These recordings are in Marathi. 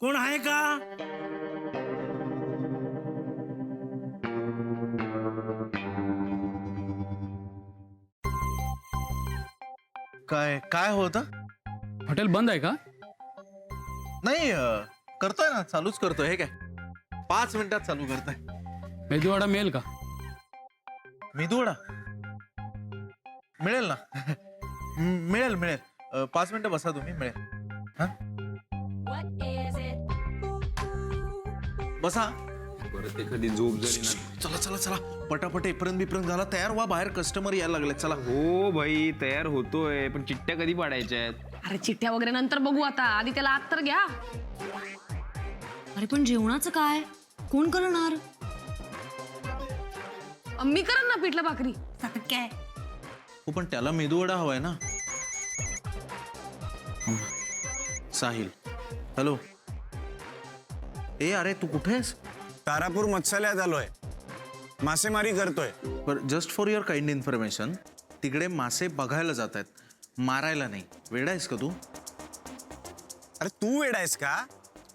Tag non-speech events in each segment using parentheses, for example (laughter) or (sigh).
कोण आहे का? काय काय होतं हॉटेल बंद आहे का? नाही अं, करतोय ना चालूच करतोय हे काय? पाच मिनिटात चालू करतोय. मेदूवाडा मिळेल का? मेदूवडा? मिळेल ना? म- (laughs) मिळेल मिळेल. अं, पाच मिनिटं बसा तुम्ही मिळेल. हा? बसा. परत एखादी झोप झाली ना. चला चला चला. पटापट एप्रिल बिप्रिल झाला तयार व्हा बाहेर कस्टमर यायला लागले चला. हो भाई तयार होतोय पण चिट्ट्या कधी पाडायच्या आहेत? अरे चिठ्ठ्या वगैरे नंतर बघू आता. आधी त्याला आत तर घ्या. अरे पण जेवणाचं काय? कोण करणार? मी करेन ना पिठलं भाकरी. आता काय? हो पण त्याला मेदूवडा हवाय ना. साहिल. हॅलो. ए अरे तू कुठे आहेस तारापूर मत्स्यालयात आलोय. मासेमारी करतोय. पर just for your kind information तिकडे मासे बघायला जात आहेत मारायला नाही. वेडा आहेस का तू? अरे तू वेड आहेस का?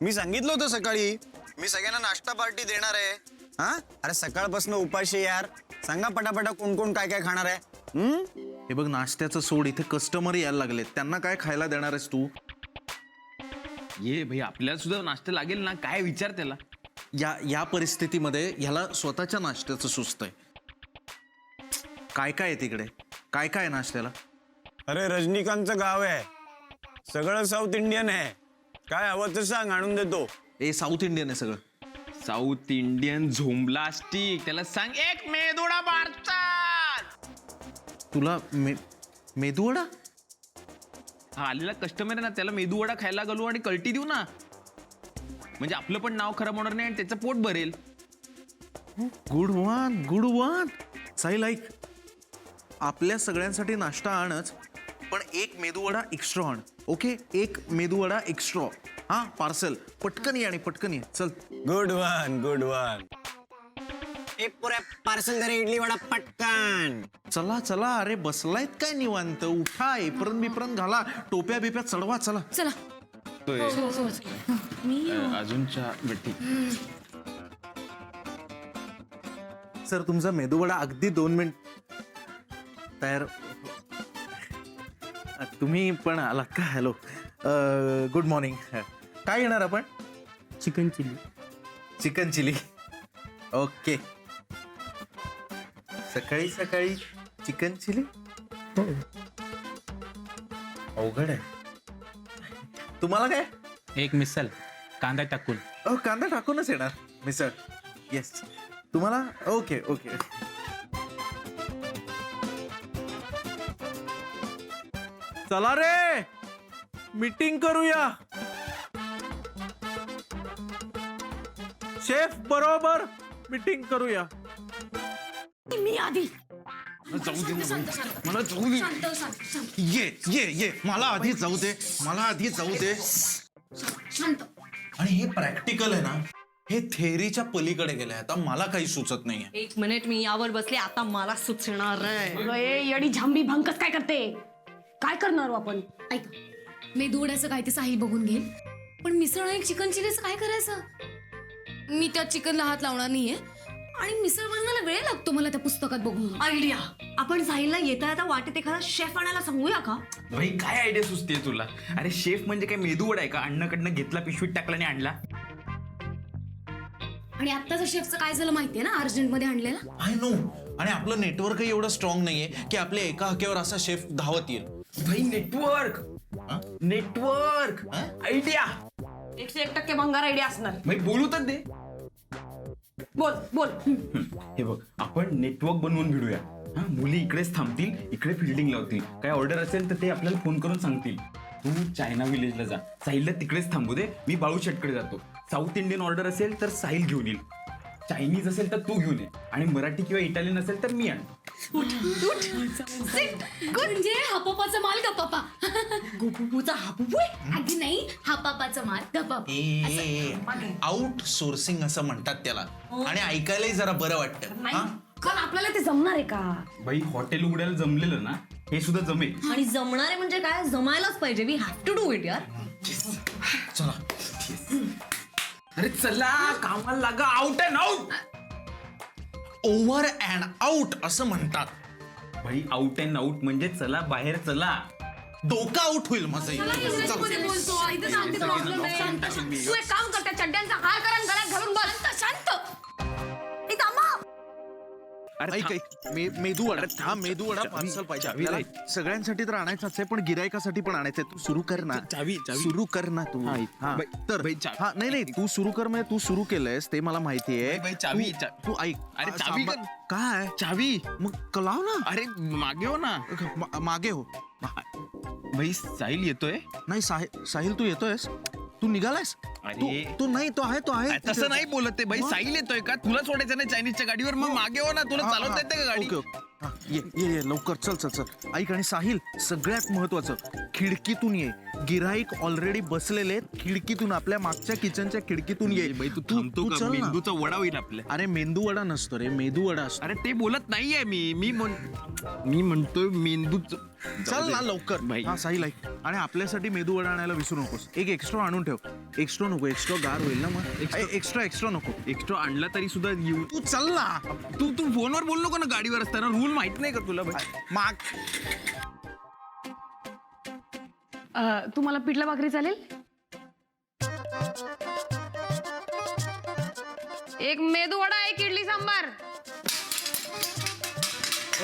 मी सांगितलं होतं सकाळी. मी सगळ्यांना नाश्ता पार्टी देणार आहे. हा? अरे सकाळपासून उपाशी यार. सांगा पटापटा कोण कोण काय काय खाणार आहे. हम्म? हे बघ नाश्त्याचं सोड. इथे कस्टमर यायला लागलेत. त्यांना काय खायला देणार आहेस तू? ये भाई आपल्याला सुद्धा नाश्ता लागेल ना? काय विचार त्याला? या या परिस्थितीमध्ये ह्याला स्वतःच्या नाश्त्याचं सुस्त आहे. काय काय आहे तिकडे? काय काय आहे नाश्त्याला? अरे रजनीकांतचं गाव आहे. सगळं साऊथ इंडियन आहे. काय हवं तर सांग आणून देतो. ए साऊथ इंडियन आहे सगळं. साऊथ इंडियन झोंबला स्टिक त्याला सांग एक मेदोडा बारचाल तुला मे मेदूवडा? हा आलेला कस्टमर आहे ना त्याला मेदूवडा खायला घालू आणि कल्टी देऊ ना. म्हणजे आपलं पण नाव खराब होणार नाही आणि त्याचं पोट भरेल. Good one good one. Sahil ऐक आपल्या सगळ्यांसाठी नाश्ता आणच पण एक मेदूवडा एक्स्ट्रा आण. ओके एक मेदूवडा एक्स्ट्रा हा पार्सल पटकन ये आणि पटकन ये. चल. Good one good one. एक पुऱ्या पार्सल घरी इडली वडा पटकन. चला चला अरे बसलायत काय निवांत? उठा एप्रन बिप्रन घाला टोप्या बिप्या चढवा चला. चला. अजून चहा ठीक सर तुमचा मेदूवडा अगदी दोन मिनिट तयार. तुम्ही पण आलात का? हॅलो गुड मॉर्निंग काय घेणार आपण? Chicken chilli. Chicken chilli. Okay. सकाळी सकाळी चिकन चिली? अवघड आहे. तुम्हाला काय? एक मिसल कांदा टाकून. अहो कांदा टाकूनच येणार. मिसळ. येस तुम्हाला? ओके ओके चला रे! मीटिंग करूया. शेफ बरोबर. मीटिंग करूया. मी आधी मला जाऊ दे ये ये ये मला आधी जाऊ दे मला आधी जाऊ दे शांत आणि हे प्रॅक्टिकल आहे ना हे थेअरीच्या पलीकडे गेले आता मला काही सुचत नाहीये. एक मिनिट मी यावर बसले. आता मला सुचणार आहे. अगं, ए येडी झांबी भंकस काय करते? काय करणार हो आपण? ऐक. मेदूवड्याचं काय ते साहिल बघून घेईल पण मिसळ आणि चिकन चिलीचं काय करायचं? मी त्या चिकनला हात लावणार नाहीये. आणि मिसळ बनवायला वेळ लागतो मला त्या पुस्तकात बघून. आयडिया आपण साहिलला येता येता वाटेत एखादा शेफ आणायला सांगूया का? भाई काय आयडिया सुचते तुला? अरे शेफ म्हणजे काय मेदूवडा आहे का? अण्णाकडनं घेतला पिशवीत टाकला आणि आणला. आणि आत्ताचं शेफचं काय झालं माहितीये ना? अर्जंटमध्ये आणलेला? आय नो आणि आपलं नेटवर्कही एवढं स्ट्रॉंग नाहीये की आपल्या एका हाकेवर असा शेफ धावत येईल. भाई नेटवर्क नेटवर्क आयडिया एकशे एक टक्के भंगार आयडिया असणार. भाई बोलू तर दे. बोल बोल. हे बघ आपण नेटवर्क बनवून भिडूया. हा मुली इकडेच थांबतील इकडे फिल्डिंग लावतील. काय ऑर्डर असेल तर ते आपल्याला फोन करून सांगतील. तू चायना विलेजला जा. साहिलला तिकडेच थांबू दे. मी बाळू शेटकडे जातो. साऊथ इंडियन ऑर्डर असेल तर साहिल घेऊन येईल. चायनीज असेल तर तू घेऊन ये. आणि मराठी किंवा इटालियन असेल तर मी आणतो. म्हणजे हापापाचा माल गप्पा गुपुपुचा हापुपू आधी नाही हापापाचा माल गप्पा आउट सोर्सिंग असं. म्हणतात त्याला. आणि ऐकायलाही जरा बरं वाटतं. हा? पण आपल्याला ते जमणार आहे का? भाई हॉटेल उघडायला जमलेलं ना हे सुद्धा जमेल. आणि जमणारे म्हणजे काय? जमायलाच पाहिजे. We have to do it यार चला. अरे चला कामाला लागा. Out and out over and out असं म्हणतात. भाई आउट अँड आउट म्हणजे चला बाहेर चला. डोकं आउट होईल माझं इंग्रजीमध्ये बोलतो इथे सांगते प्रॉब्लेम आहे तू एक काम कर त्या चड्ड्यांचा हार करा आणि गळ्यात घालून बस शांत. ऐक ऐक मे मेदू वडा. हा मेदू वडा पार्सल पाहिजे. आपल्याला. सगळ्यांसाठी तर आणायचाच आहे पण गिरायकासाठी पण आणायचं आहे तू सुरू कर ना. चावी, चावी. सुरू कर ना तू. हा, हा, बाई, तर बाई, हा नाही नाही तू सुरू कर म्हणजे तू सुरू केलंयस ते मला माहिती आहे. बाई, चावी, तू- चा- तू ऐक. अरे, आ, चावी. काय? चावी. मग कलाव ना. अरे मागे हो ना. मा- मागे हो. भाई साहिल येतोय? नाही साहिल साहिल तू येतोयस? तू निघालायस अरे. तू- तू नाही तो आहे तो आहे तसं नाही बोलत ते भाई मग? साहिल येतोय का तुला सोडायचं नाही चायनीजच्या गाडीवर मग मागे हो ना तुला चालवता. येते का गाडी ओके, ओके. हा, ये ये ये लवकर चल चल चल ऐक आणि साहिल सगळ्यात महत्वाचं खिडकीतून ये गिराईक ऑलरेडी बसलेले आहेत. खिडकीतून आपल्या मागच्या किचनच्या खिडकीतून ये भाई तू थांबतो का चल ना. मेंदूचा वडा होईल आपल्या अरे मेंदू वडा नसतो रे मेदू वडा असतो अरे ते बोलत नाहीये मी मी म्हण मी म्हणतोय मेंदूच चल ना लवकर. भाई. हा साहिल ऐक. आणि आपल्यासाठी मेदू वडा आणायला विसरू नकोस. एक एक्स्ट्रा आणून ठेव. एक्स्ट्रा नको एक्स्ट्रा गार होईल ना मग. एक्स्ट्रा एक्स्ट्रा नको. एक्स्ट्रा आणला तरी सुद्धा येऊ. तू चल ना. तू तू फोनवर बोल नको ना गाडीवर असताना. रूल माहीत नाही का तुला भाई माग. अ, तुम्हाला पिठला भाकरी चालेल? एक मेदू वडा एक इडली सांबार.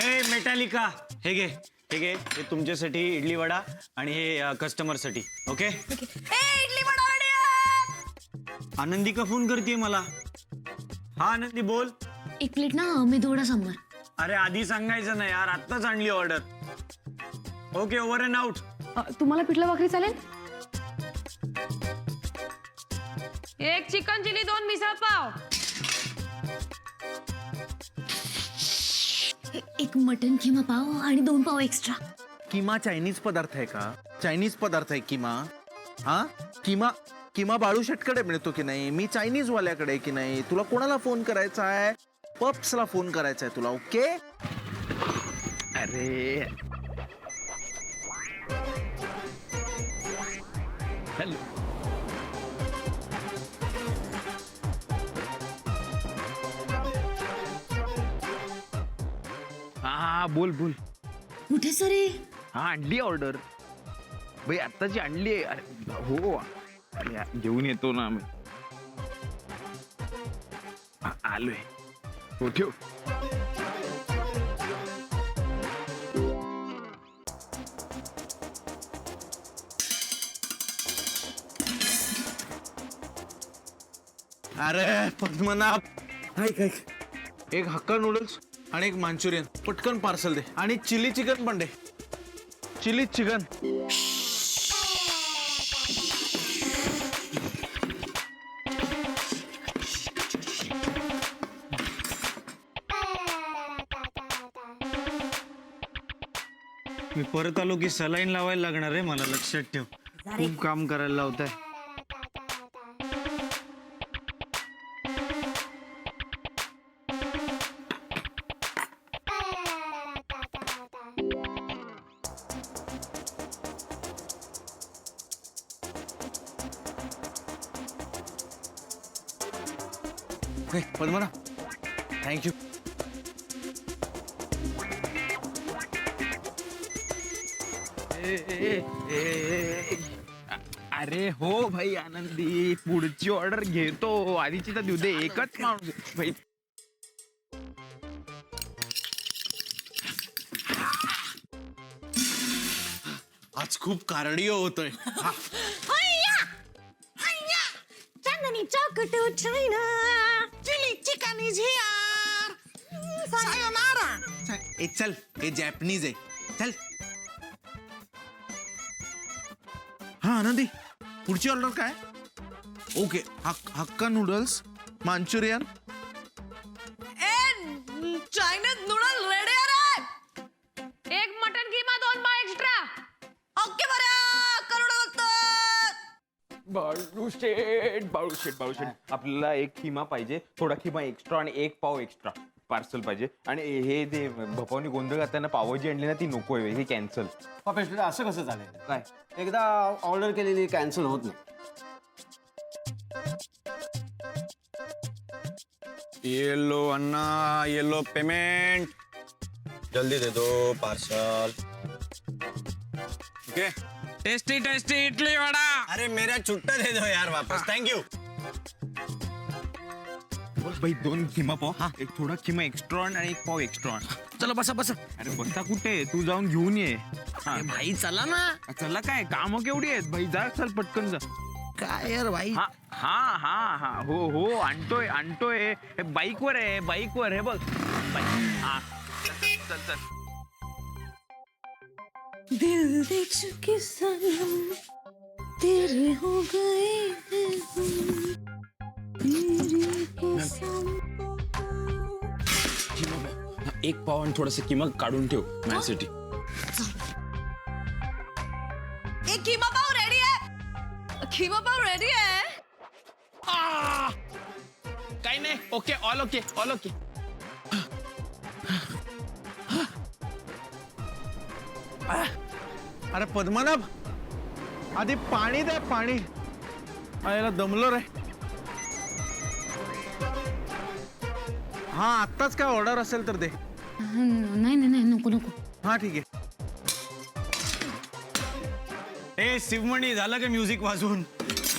ए मेटालिका. हे घे. हे घे हे तुमच्यासाठी इडली वडा आणि हे कस्टमरसाठी. ओके? इडली वडा आहे. आनंदी का फोन करते मला? हा आनंदी बोल. एक प्लेट ना मेदूवडा सांबार अरे आधी सांगायचं नाही यार आत्ताच आणली order okay over and out तुम्हाला पिठला भाकरी चालेल? एक चिकन चिली दोन मिसळ पाव एक मटन किमा पाव आणि दोन पाव एक्स्ट्रा किमा चायनीज पदार्थ आहे का? चायनीज पदार्थ आहे किमा. हा? किमा किमा बाळू शेटकडे मिळतो की नाही? मी चायनीज वाल्याकडे की नाही? तुला कोणाला फोन करायचा आहे? पप्सला फोन करायचा आहे तुला ओके अरे हा बोल बोल. कुठे सरे हा? आणली ऑर्डर. भाई आत्ताची आणली आहे अरे हो. अरे या- घेऊन येतो ना आम्ही. आ- आलोय. हो ठेव. अरे पद्मनाभ. ऐक ऐक. एक हक्का नूडल्स आणि एक मांचुरियन. पटकन पार्सल दे. आणि चिली चिकन पण दे. Chilli chicken. मी परत आलो की सलाईन लावायला लागणार आहे मला लक्षात ठेव. खूप काम करायला लावत अरे हो भाई आनंदी पुढची ऑर्डर घेतो. आधीची तर देऊ दे एकच माणूस भाई. आज खूप कार्डिओ होतोय. हा, चौकट चिली चिकन इज़ हियर ए चल हे जॅपनीज आहे. चल. हा आनंदी. पुढची ऑर्डर काय? ओके हक hakka noodles manchurian. Chinese noodle ready आहे एक मटन किमा दोन पाव एक्स्ट्रा. ओके बरं करोड बाळू शेठ बाळू शेठ बाळू शेठ आपल्याला एक खिमा पाहिजे थोडा खिमा एक्स्ट्रा आणि एक पाव एक्स्ट्रा पार्सल पाहिजे. आणि हे जे भपावनी गोंधळ घालताना पावभाजी आणली ना ती नको आहे हे कॅन्सल असं कसं चालेल काय? एकदा ऑर्डर केलेली कॅन्सल होत नाही. ये लो अन्ना ये लो पेमेंट जल्दी दे दो parcel okay tasty tasty idli vada. अरे मेरा छुट्टा दे दो यार वापस. थैंक यू बाई दोन किमा पाव. एक थोडा किमा एक्स्ट्रा आणि एक पाव एक्स्ट्रा चला बसा बसा. अरे बसा कुठे? तू जाऊन घेऊन ये. हा. भाई चला ना. चला काय? काम केवढी आहेत? भाई जा चल पटकन जा. काय यार भाई? हा हा हा हा. हो हो आणतोय आणतोय. हे बाईकवर आहे बाईकवर. हे बघ. बाईक. हा. चल चल. दिल दे चुके सनम तेरे हो गए हैं हम। एक पाव आणि थोडस किमा काढून ठेव माझ्यासाठी. ए खिमा पाव रेडी आहे? खिमा पाव रेडी आहे? काही नाही okay all okay all okay अरे पद्मनाभ आधी पाणी दे पाणी. याला दमलो रे. हा आत्ताच काय ऑर्डर असेल तर दे. नाही नाही नाही नको नको. हा ठीक आहे. ए शिवमणी झालं का म्युझिक वाजवून?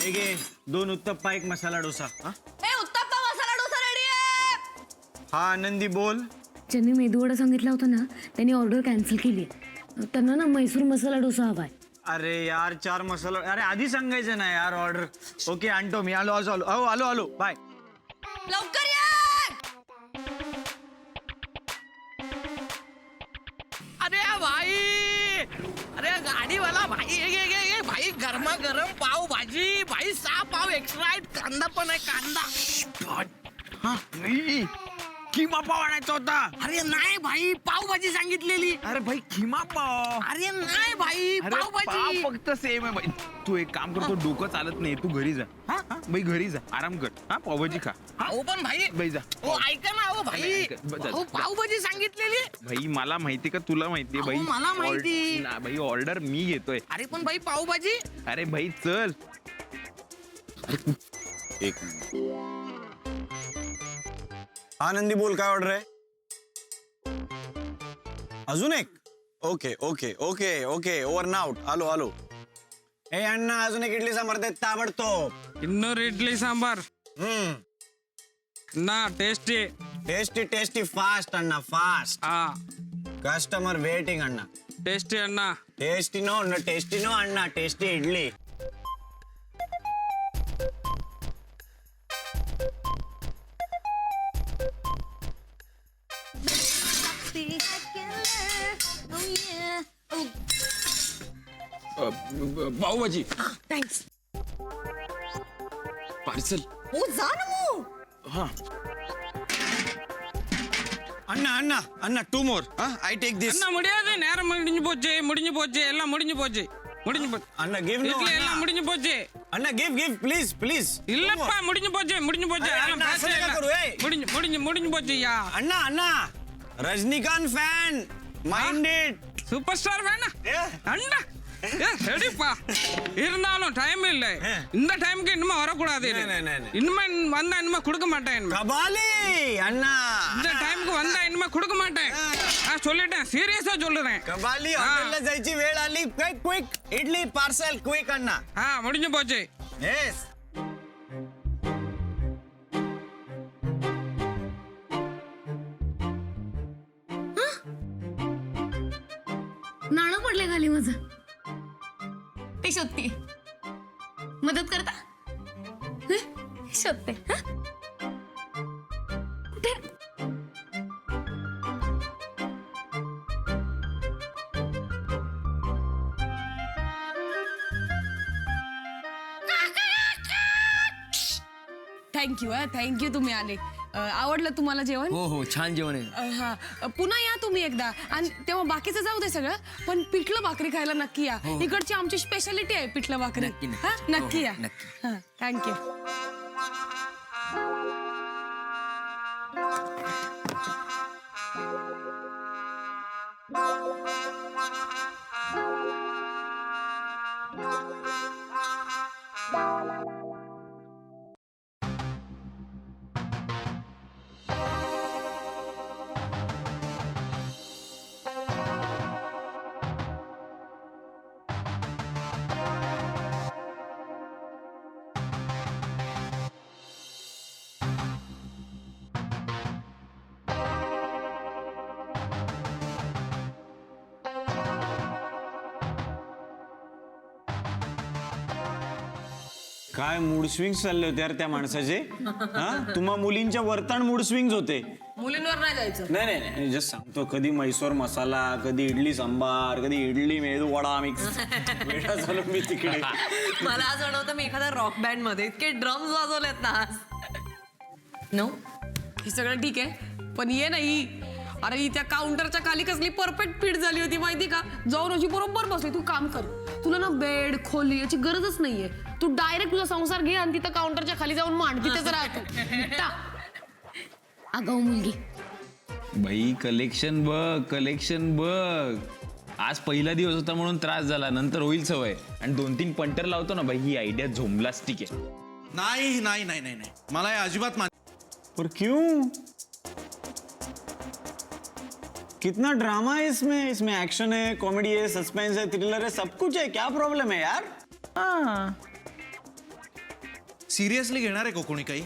हे घे दोन उत्तप्पा एक मसाला डोसा. हा? ए उत्तप्पा मसाला डोसा रेडी आहे! हा आनंदी बोल. ज्यांनी मेदूवडा सांगितला होता ना त्यांनी ऑर्डर कॅन्सल केली. त्यांना ना म्हैसूर मसाला डोसा हवाय. अरे यार चार मसाला अरे आधी सांगायचं ना यार ऑर्डर ओके आणतो मी. आलो आलो आलो. अहो, आलो आलो. बाय लवकर भाई ये ये ये भाई गरमा गरम पाव भाजी भाई सहा पाव एक्स्ट्रा कांदा पण आहे कांदा. हा. किमा पाव आणायचा होता. अरे नाही भाई पाव भाजी सांगितलेली. अरे भाई किमा पाव. अरे नाही भाई अरे पाव पाव भाजी फक्त सेम आहे बाई तू एक काम करतो डोकं चालत नाही तू घरी जा. हा? हा बाई घरी जा. आराम कर. हा पावभाजी खा. अहो पण भाई बाई जा. हो ऐका ना हो भाई. ऐका, अहो पाव भाजी सांगितलेली. भाई मला माहिती का? तुला माहिती भाई. मला माहिती. ऑर्ड- ना, भाई ऑर्डर मी घेतोय. अरे पण भाई पाव भाजी अरे भाई चल. एक आनंदी बोल काय ऑर्डर आहे? अजून एक? Okay okay okay okay over and out आलो आलो. हे अण्णा अजून एक इडली सांबार देत ताबडतोब. इन्नोर इडली सांबार. हम्म. ना tasty tasty tasty tasty tasty fast అన్న ఫాస్ట్ ఆ కస్టమర్ వెయిటింగ్ అన్న టేస్టీ అన్నా टेस्टी नो अण्णा tasty idli. Pav bhaji thanks parcel हो जा ना मग हा अण्णा अण्णा अण्णा two more I take this என்ன முடியாது நேரம் முடிஞ்சு போச்சு முடிஞ்சு போச்சு எல்லாம் முடிஞ்சு போச்சு முடிஞ்சு போச்சு अण्णा गिव नो இட்லி எல்லாம் முடிஞ்சு போச்சு अण्णा गिव गिव प्लीज प्लीज இல்லப்பா முடிஞ்சு போச்சு முடிஞ்சு போச்சு अरे, அதெல்லாம் அண்ணா, பிரச்சனை असं नका இல்ல. करू, ஏய். முடிஞ்சு முடிஞ்சு முடிஞ்சு போச்சு ஐயா अण्णा अण्णा Rajinikanth fan minded super star வேணா அண்ணா ஏ, சரிப்பா. இருந்தாலும் டைம் இல்ல. இந்த டைம்க்கு இனிமே வரக்கூடாது இனிமே வந்தா இனிமே கொடுக்க மாட்டேன் கபாலி அண்ணா. இந்த டைம்க்கு வந்தா இனிமே கொடுக்க மாட்டேன். நான் சொல்லிட்டேன். சீரியஸா சொல்லுறேன். கபாலி ஹோட்டல்ல ஜெயிச்சு வேளாளி quick quick idli parcel quick அண்ணா. ஆ முடிஞ்சு போச்சு. எஸ் शोधते. मदत करता? शोधते थँक्यू हा. थँक्यू तुम्ही आले. अ, आवडलं तुम्हाला जेवण? हो हो छान जेवण आहे. अ, हा. अ, पुन्हा या तुम्ही एकदा. आणि तेव्हा बाकीचं जाऊ दे सगळं पण पिठलं भाकरी खायला नक्की या. इकडची आमची स्पेशालिटी आहे पिठलं भाकरी. नक्की, नक्की. हा? नक्की हो, या. हो, नक्की. हा थँक्यू काय मूड स्विंग चालले होते यार त्या माणसाचे? हा? तुम्हा मुलींच्या वर्तन मूड स्विंग होते. मुलींवर नाही जायचं. नाही नाही नाही. जस्ट सांगतो कधी म्हैसूर मसाला कधी इडली सांबार कधी इडली मेदू वडा मिक्स वेळा झालो मी तिकडे. मला असं वाटतं मी एखाद्या रॉक बँडमध्ये इतके ड्रम्स वाजवलेत ना नो हे सगळं ठीक आहे. पण ये नाही अरे ही त्या काउंटरच्या खाली कसली परफेक्ट फिट झाली होती माहिती का? जाऊन अशी बरोबर बसली. तू काम कर. तुला ना बेड खोली याची गरजच नाहीये. तू डायरेक्ट तुझा संसार घे आणि तिथं काउंटरच्या खाली जाऊन मांड तिथेच राहतो आगाऊ मुलगी. बाई कलेक्शन बघ कलेक्शन बघ. आज पहिला दिवस होता म्हणून त्रास झाला नंतर होईल सवय. आणि दोन तीन पंटर लावतो ना बाई ही आयडिया झोमलास्टिक आहे. नाही नाही नाही नाही नाही. मला हे अजिबात मान पर क्यों? कितना ड्रामा है इसमें. इसमें एक्शन है कॉमेडी है सस्पेंस है थ्रिलर है सब कुछ है. क्या प्रॉब्लम है यार? सिरियसली घेणार आहे का कोणी काही?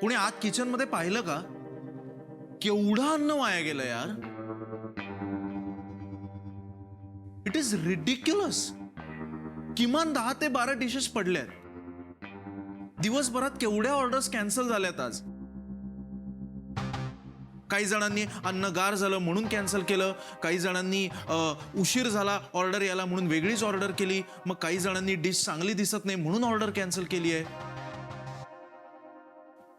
कोणी आत किचनमध्ये पाहिलं का? केवढं अन्न वाया गेलं यार. इट इज रिडिक्युलस किमान दहा ते बारा डिशेस पडल्यात. दिवसभरात केवढ्या ऑर्डर्स कॅन्सल झाल्यात आज? काही जणांनी अन्न गार झालं म्हणून कॅन्सल केलं काही जणांनी उशीर झाला ऑर्डर यायला म्हणून वेगळीच ऑर्डर केली मग काही जणांनी डिश चांगली दिसत नाही म्हणून ऑर्डर कॅन्सल केली आहे.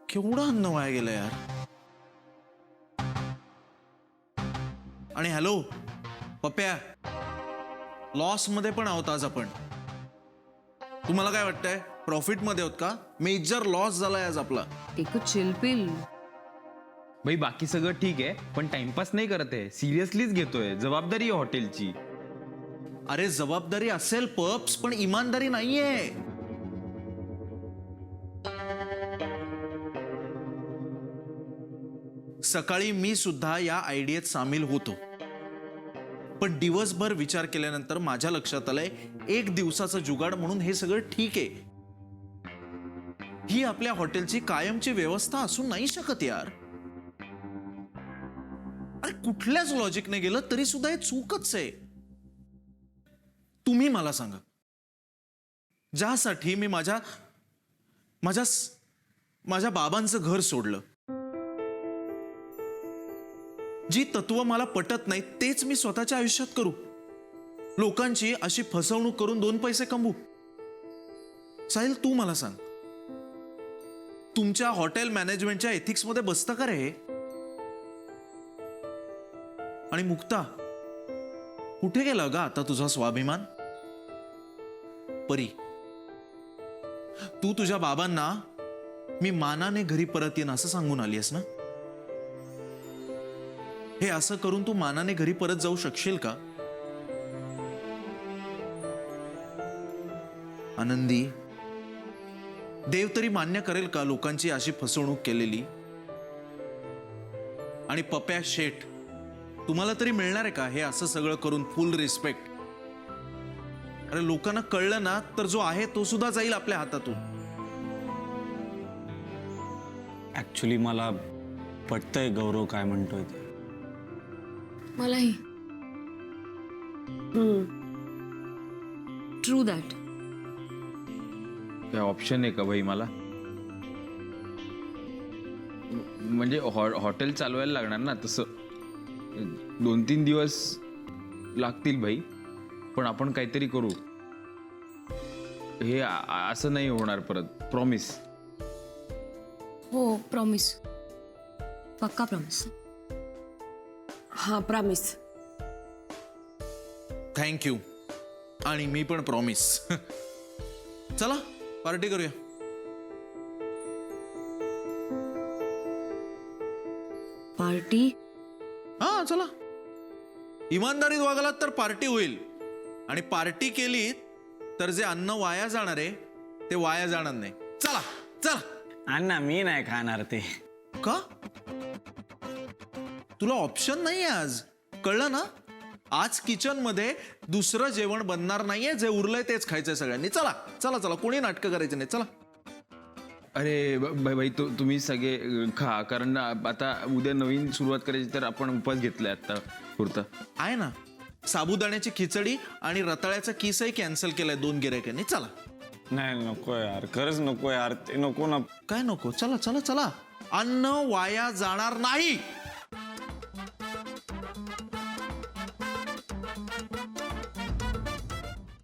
केवढं अन्न वाया गेलं यार. आणि हॅलो पप्या लॉसमध्ये पण आहोत आज आपण. तुम्हाला काय वाटतंय? प्रॉफिटमध्ये आहोत का? मेजर लॉस झालाय आज आपला. एक चिलपिल बाई बाकी सगळं ठीक आहे पण टाइमपास नाही करत आहे. सिरियसलीच घेतोय. जबाबदारी आहे हॉटेलची. अरे जबाबदारी असेल पप्स पण इमानदारी नाहीये. सकाळी मी सुद्धा या आयडियात सामील होतो. पण दिवसभर विचार केल्यानंतर माझ्या लक्षात आलंय एक दिवसाचं जुगाड म्हणून हे सगळं ठीक आहे. ही आपल्या हॉटेलची कायमची व्यवस्था असू नाही शकत यार. कुठल्याच लॉजिकने गेलं तरी सुद्धा हे चूकच आहे. तुम्ही मला सांगा. ज्यासाठी मी माझ्या माझ्या माझ्या बाबांचं घर सोडलं. जी तत्व मला पटत नाही तेच मी स्वतःच्या आयुष्यात करू. लोकांची अशी फसवणूक करून दोन पैसे कमवू. साहिल तू मला सांग. तुमच्या हॉटेल मॅनेजमेंटच्या एथिक्समध्ये बसतं का रे हे? आणि मुक्ता. कुठे गेला ग आता तुझा स्वाभिमान? परी तू तुझ्या बाबांना मी मानाने घरी परत येईन असं सांगून आलीस ना? हे असं करून तू मानाने घरी परत जाऊ शकशील का? आनंदी देव तरी मान्य करेल का लोकांची अशी फसवणूक केलेली? आणि पप्या शेठ तुम्हाला तरी मिळणार आहे का हे असं सगळं करून फुल रिस्पेक्ट अरे लोकांना कळलं ना तर जो आहे तो सुद्धा जाईल आपल्या हातातून. ऍक्च्युली मला पटतंय गौरव काय म्हणतोय ते. मलाही. ट्रू दॅट काय ऑप्शन आहे का भाई मला? म्हणजे हॉ- हॉटेल चालवायला लागणार ना तसं. दोन तीन दिवस लागतील भाई पण आपण काहीतरी करू. हे असं नाही होणार परत प्रॉमिस हो प्रॉमिस पक्का प्रॉमिस हा प्रॉमिस थँक्यू आणि मी पण प्रॉमिस (laughs) चला पार्टी करूया. पार्टी हा चला. इमानदारीत वागलात तर पार्टी होईल. आणि पार्टी केली तर जे अन्न वाया जाणार आहे ते वाया जाणार नाही. चला चला. अण्णा मी नाही खाणार ते. का? तुला ऑप्शन नाही आज. कळलं ना? आज किचनमध्ये दुसरं जेवण बनणार नाहीये. जे उरलंय तेच खायचंय सगळ्यांनी. चला चला चला. कोणी नाटकं करायची नाही. चला. अरे ब- भाई तु- तुम्ही सगळे खा. कारण आता उद्या नवीन सुरुवात करायची तर आपण उपास घेतलाय आता पुरता. आहे ना. साबुदाण्याची खिचडी आणि रताळ्याचा किसही कॅन्सल केलाय दोन गिरायकांनी चला. नाही नको यार. खरंच नको यार. ते नको ना. काय नको? चला चला चला. अन्न वाया जाणार नाही.